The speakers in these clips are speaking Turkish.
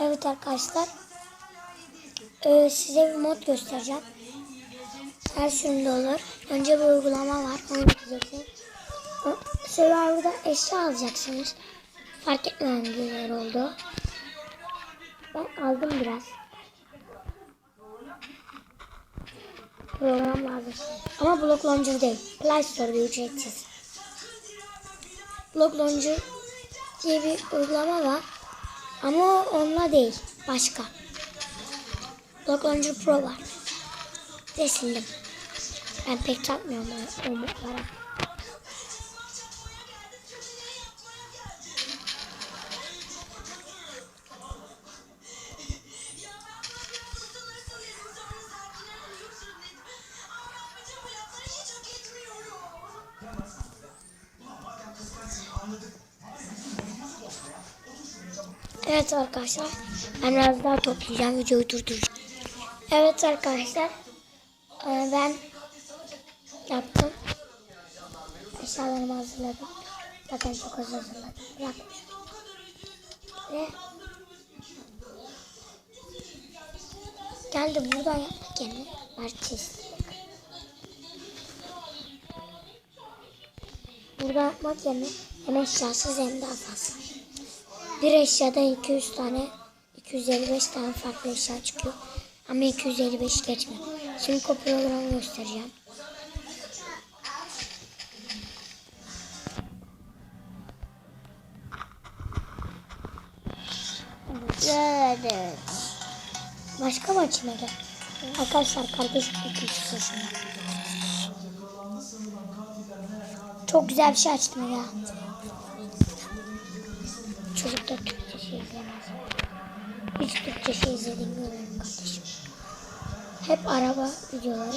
Evet arkadaşlar. Ee, size bir mod göstereceğim. Her sürümde olur. Önce bir uygulama var. Onu gideceksiniz. O- Survivor'da eşya alacaksınız. Fark etmeyen güzel oldu. Ben aldım biraz. Program lazım. Ama Block Launcher değil. Play Store'da ücretsiz. Block Launcher diye bir uygulama var. Ama onunla değil. Başka. Block Launcher Pro var. Ve sildim. Ben pek takmıyorum o modlara. Evet arkadaşlar. Ben biraz daha toplayacağım. Videoyu durduracağım. Evet arkadaşlar. Ee, ben yaptım. Eşyalarımı hazırladım. Zaten çok az hazırladım. Bırakmışım. Ve geldi buradan yapmak yerine artist. Burada yapmak yerine hem eşyasız hem daha fazla. Bir eşyadan 200 tane 255 tane farklı eşya çıkıyor. Ama 255 geçmiyor. Şimdi programı göstereceğim. Evet. Başka maçına gel. Arkadaşlar kardeşim 2 yaşında. Çok güzel bir şey açtım ya. Hiç Türkçe şey izlediğimi görüyorum kardeşim. Hep araba videoları.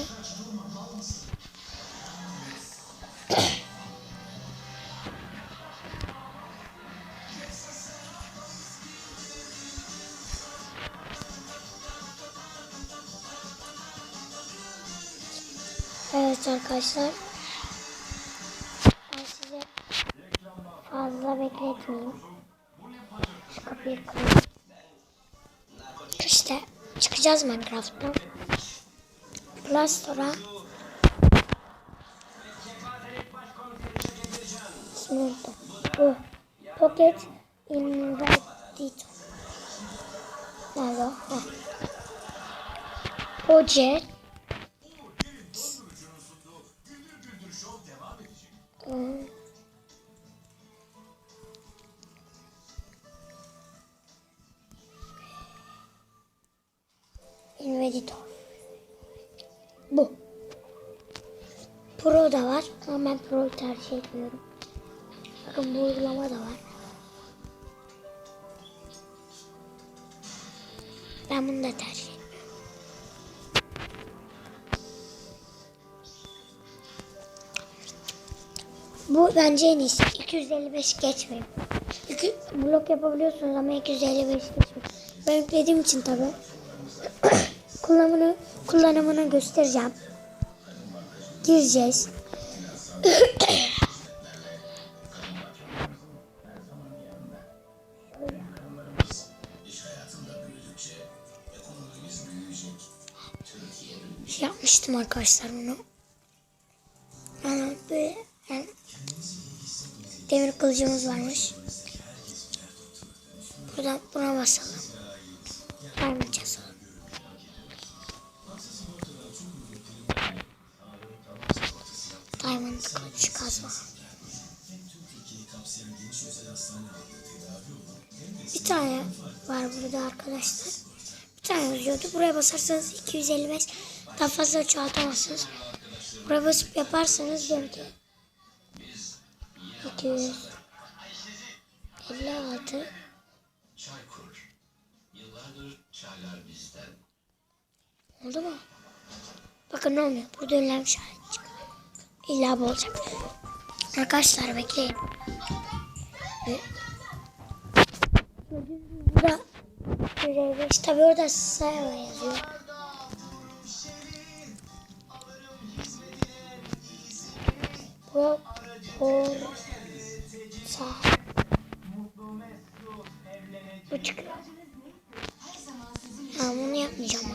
Evet arkadaşlar. Ben size fazla bekletmeyeyim. Şu kapıyı kırayım. İşte çıkacağız Minecraft'tan. Play Store'a unuttum. Bu. Pocket Invertitor. Nerede o? Project Hmm. Inventor. Bu. Pro da var ama ben Pro'yu tercih etmiyorum. Bakın bu uygulama da var. Ben bunu da tercih etmiyorum. Bu bence en iyisi. 255 geçmeyin. Çünkü blok yapabiliyorsunuz ama 255 geçmeyin. Ben yüklediğim için tabi. Kullanımını, kullanımını göstereceğim. Gireceğiz. Yapmıştım arkadaşlar bunu. Ama böyle yani demir kılıcımız varmış. Buradan buna basalım. Kazma. Bir tane var burada arkadaşlar. Bir tane yazıyordu. Buraya basarsanız 255 daha fazla çoğaltamazsınız. Buraya basıp yaparsanız diyorum ki 256 Çaykur. Yıllardır çaylar bizden. oldu mu? Bakın ne olmuyor. Burada işareti çıkıyor. İlla bu olacak. Arkadaşlar bekleyin. Burada 155 tabi orada sayfa yazıyor. Bu Borsa. Bu çıkıyor. yapmayacağım.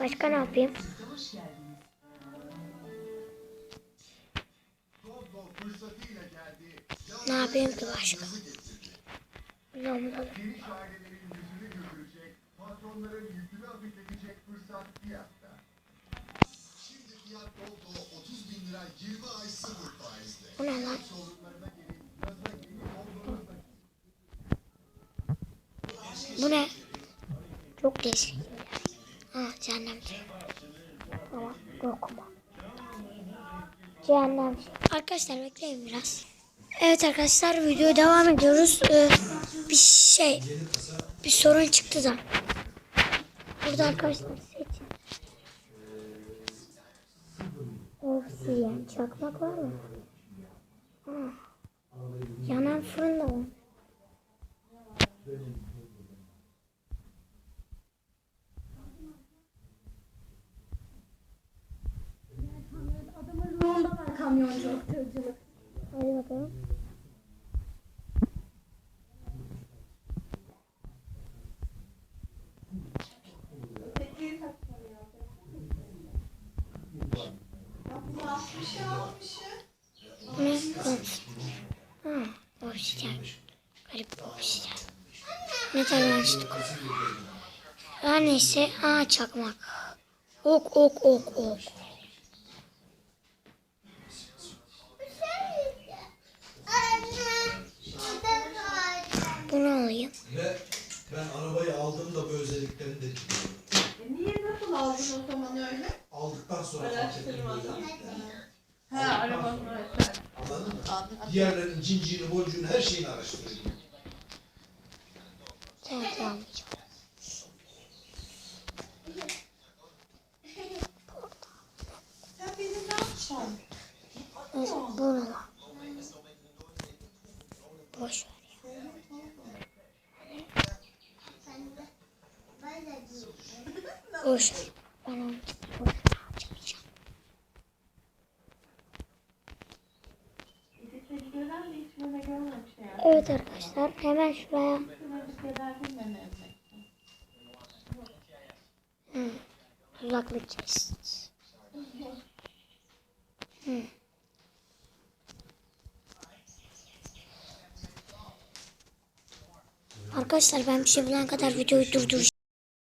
Başka ne yapayım? Ay sıfır faizle. Bu ne lan? Bu ne? Çok değişik. Ha cehennem. Ama korkma. Cehennem. Arkadaşlar bekleyin biraz. Evet arkadaşlar videoya devam ediyoruz. Ee, bir şey bir sorun çıktı da. Burada arkadaşlar seçin. Obsidian çakmak var mı? Ha. Yanan fırın da var. Ruhunda var kamyonculuk, tırcılık. Hadi bakalım. Ne? Obsidyen. Garip? Her neyse. Aa çakmak. Ok ok ok ok. Bunu alayım. Ve ben arabayı aldığımda bu özelliklerini de. E niye nasıl aldın o zaman öyle? Aldıktan sonra fark ettim. Ha öyle. Anladın mı? Diğerlerinin cinciğini, boncuğunu, her şeyini araştırıyorum. Tamam. Sen beni ne yapacaksın? Neyse bunu da. Boş ver ya. Boş ver. Ben onu boş ver. Çekeceğim. Gidip gören de hiç böyle görmemiş yani. Evet arkadaşlar hemen şuraya hı, tuzaklı. Hı. Arkadaşlar ben bir şey bulana kadar videoyu durduracağım.